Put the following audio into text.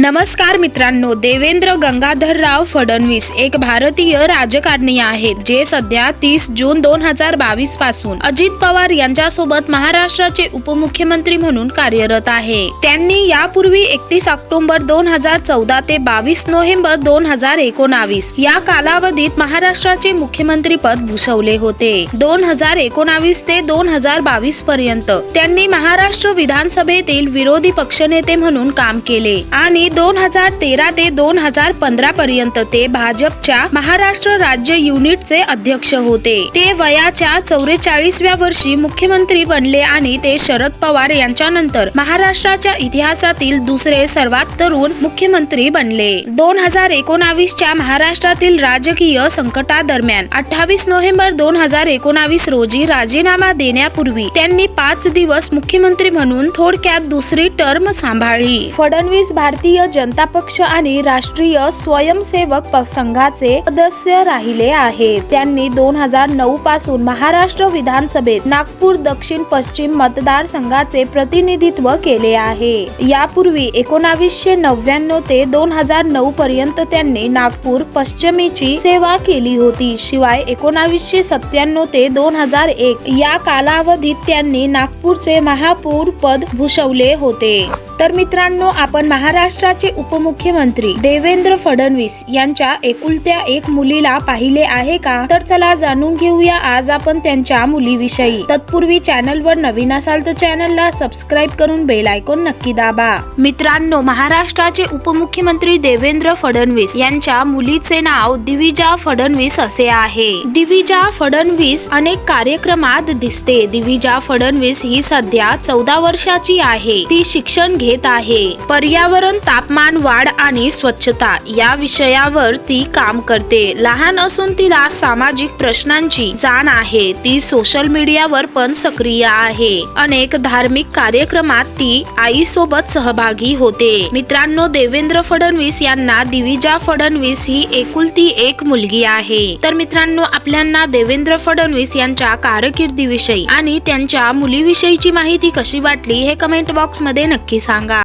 नमस्कार मित्रांनो देवेंद्र गंगाधरराव फडणवीस एक भारतीय राजकारणी आहेत जे सध्या तीस जून दोन हजार बावीसपासून अजित पवार यांच्यासोबत महाराष्ट्राचे उपमुख्यमंत्री म्हणून कार्यरत आहे. त्यांनी यापूर्वी एकतीस ऑक्टोबर दोन हजार चौदा ते बावीस नोव्हेंबर दोन हजार एकोणावीस या कालावधीत महाराष्ट्राचे मुख्यमंत्री पद भूषवले होते. दोन हजार एकोणावीस ते दोन हजार बावीस पर्यंत त्यांनी महाराष्ट्र विधानसभेतील विरोधी पक्षनेते म्हणून काम केले आणि दोन हजार तेरा ते दोन हजार पंधरा पर्यंत ते भाजपच्या महाराष्ट्र राज्य युनिटचे अध्यक्ष होते. ते वयाच्या चौवेचाळीसव्या वर्षी मुख्यमंत्री बनले आणि ते शरद पवार यांच्यानंतर महाराष्ट्राच्या इतिहासातील दुसरे सर्वात तरुण मुख्यमंत्री बनले. दोन हजार एकोणावीसच्या महाराष्ट्रातील राजकीय संकटादरम्यान अठ्ठावीस नोव्हेंबर दोन हजार एकोणावीस रोजी राजीनामा देण्यापूर्वी त्यांनी पाच दिवस मुख्यमंत्री म्हणून थोडक्यात दुसरी टर्म सांभाळली. फडणवीस भारतीय जनता पक्ष आणि राष्ट्रीय स्वयंसेवक प- संघाचे सदस्य राहिले आहेत. त्यांनी दोन हजार नऊ पासून महाराष्ट्र विधानसभेत नागपूर दक्षिण पश्चिम मतदारसंघाचे प्रतिनिधित्व केले आहे. यापूर्वी एकोणावीसशे नव्याण्णव ते दोन हजार नऊ पर्यंत त्यांनी नागपूर पश्चिमेची सेवा केली होती. शिवाय एकोणावीसशे सत्त्याण्णव ते दोन हजार एक या कालावधीत त्यांनी नागपूरचे महापौर पद भूषवले होते. तर मित्रांनो आपण महाराष्ट्राचे उपमुख्यमंत्री देवेंद्र फडणवीस यांच्या एकुलत्या एक मुलीला पाहिले आहे का? तर चला जाणून घेऊया आज आपण त्यांच्या मुलीविषयी. तत्पूर्वी चॅनलवर नवीन असाल तर चॅनलला सबस्क्राईब करून बेल आयकॉन नक्की दाबा. मित्रांनो महाराष्ट्राचे उपमुख्यमंत्री देवेंद्र फडणवीस यांच्या मुलीचे नाव दिविजा फडणवीस असे आहे. दिविजा फडणवीस अनेक कार्यक्रमात दिसते. दिविजा फडणवीस ही सध्या चौदा वर्षाची आहे. ती शिक्षण घे घेत आहे. पर्यावरण तापमान वाढ आणि स्वच्छता या विषयावर ती काम करते. लहान असून तिला सामाजिक प्रश्नांची जाण आहे. ती सोशल मीडियावर पण सक्रिय आहे. अनेक धार्मिक कार्यक्रमात ती आई सोबत सहभागी होते. मित्रांनो देवेंद्र फडणवीस यांना दिविजा फडणवीस ही एकुलती एक मुलगी आहे. तर मित्रांनो आपल्यांना देवेंद्र फडणवीस यांच्या कारकिर्दीविषयी आणि त्यांच्या मुलीविषयीची माहिती कशी वाटली हे कमेंट बॉक्समध्ये नक्की सांगा. சொல்றாங்க